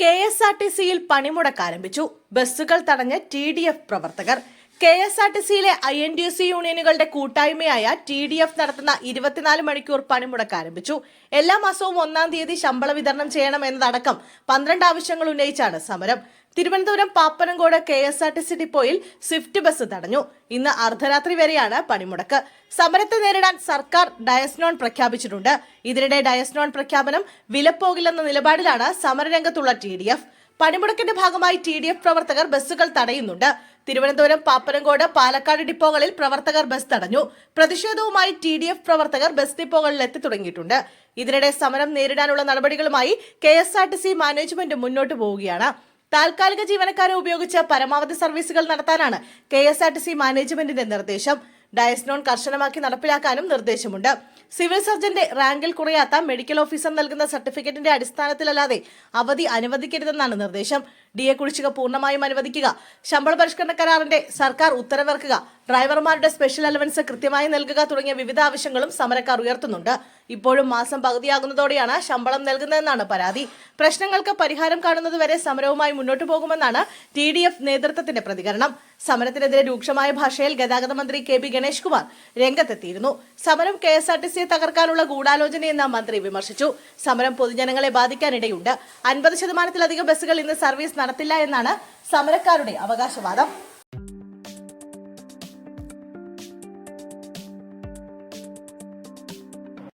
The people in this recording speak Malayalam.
കെ എസ് ആർ ടി സിയിൽ പണിമുടക്ക് ആരംഭിച്ചു. ബസ്സുകൾ തടഞ്ഞ് ടി ഡി എഫ് പ്രവർത്തകർ. കെ എസ് ആർ ടി സിയിലെ ഐ എൻ ഡി സി യൂണിയനുകളുടെ കൂട്ടായ്മയായ ടി ഡി എഫ് നടത്തുന്ന ഇരുപത്തിനാല് മണിക്കൂർ പണിമുടക്ക് ആരംഭിച്ചു. എല്ലാ മാസവും ഒന്നാം തീയതി ശമ്പള വിതരണം ചെയ്യണം എന്നതടക്കം പന്ത്രണ്ട് ആവശ്യങ്ങൾ ഉന്നയിച്ചാണ് സമരം. Thiruvananthapuram Pappanamcode K S R T C ഡിപ്പോയിൽ സ്വിഫ്റ്റ് ബസ് തടഞ്ഞു. ഇന്ന് അർദ്ധരാത്രി വരെയാണ് പണിമുടക്ക്. സമരത്തെ നേരിടാൻ സർക്കാർ ഡയസ്നോൺ പ്രഖ്യാപിച്ചിട്ടുണ്ട്. ഇതിനിടെ ഡയസ്നോൺ പ്രഖ്യാപനം വിലപ്പോകില്ലെന്ന നിലപാടിലാണ് സമരരംഗത്തുള്ള ടി ഡി എഫ്. പണിമുടക്കിന്റെ ഭാഗമായി ടി ഡി എഫ് പ്രവർത്തകർ ബസ്സുകൾ തടയുന്നുണ്ട്. തിരുവനന്തപുരം പാപ്പനംകോട് പാലക്കാട് ഡിപ്പോകളിൽ പ്രവർത്തകർ ബസ് തടഞ്ഞു. പ്രതിഷേധവുമായി ടി ഡി എഫ് പ്രവർത്തകർ ബസ് ഡിപ്പോകളിൽ എത്തി തുടങ്ങിയിട്ടുണ്ട് ഇതിനിടെ സമരം നേരിടാനുള്ള നടപടികളുമായി K S R T C management മുന്നോട്ട് പോവുകയാണ്. താൽക്കാലിക ജീവനക്കാരെ ഉപയോഗിച്ച് പരമാവധി സർവീസുകൾ നടത്താനാണ് K S R T C മാനേജ്മെന്റിന്റെ നിർദ്ദേശം. ഡയസ്നോൺ കർശനമാക്കി നടപ്പിലാക്കാനും നിർദ്ദേശമുണ്ട്. സിവിൽ സർജന്റെ റാങ്കിൽ കുറയാത്ത മെഡിക്കൽ ഓഫീസർ നൽകുന്ന സർട്ടിഫിക്കറ്റിന്റെ അടിസ്ഥാനത്തിലല്ലാതെ അവധി അനുവദിക്കരുതെന്നാണ് നിർദ്ദേശം. ഡി എ കുടിശ്ശിക പൂർണമായും അനുവദിക്കുക. ശമ്പള പരിഷ്കരണ കരാറിന്റെ സർക്കാർ ഉത്തരവിറക്കുക. ഡ്രൈവർമാരുടെ സ്പെഷ്യൽ അലവൻസ് കൃത്യമായി നൽകുക തുടങ്ങിയ വിവിധ ആവശ്യങ്ങളും സമരക്കാർ ഉയർത്തുന്നുണ്ട്. ഇപ്പോഴും മാസം പകുതിയാകുന്നതോടെയാണ് ശമ്പളം നൽകുന്നതെന്നാണ് പരാതി. പ്രശ്നങ്ങൾക്ക് പരിഹാരം കാണുന്നതുവരെ സമരവുമായി മുന്നോട്ടു പോകുമെന്നാണ് ടി നേതൃത്വത്തിന്റെ പ്രതികരണം. സമരത്തിനെതിരെ രൂക്ഷമായ ഭാഷയിൽ ഗതാഗത മന്ത്രി കെ പി ഗണേഷ് കുമാർ രംഗത്തെത്തിയിരുന്നു. സമരം കെ എസ് ആർ ടി സിയെ തകർക്കാനുള്ള ഗൂഢാലോചനയെന്ന് മന്ത്രി വിമർശിച്ചു. സമരം പൊതുജനങ്ങളെ ബാധിക്കാനിടയുണ്ട്. അൻപത് ശതമാനത്തിലധികം ബസ്സുകൾ ഇന്ന് സർവീസ് നടത്തില്ല എന്നാണ് സമരക്കാരുടെ അവകാശവാദം.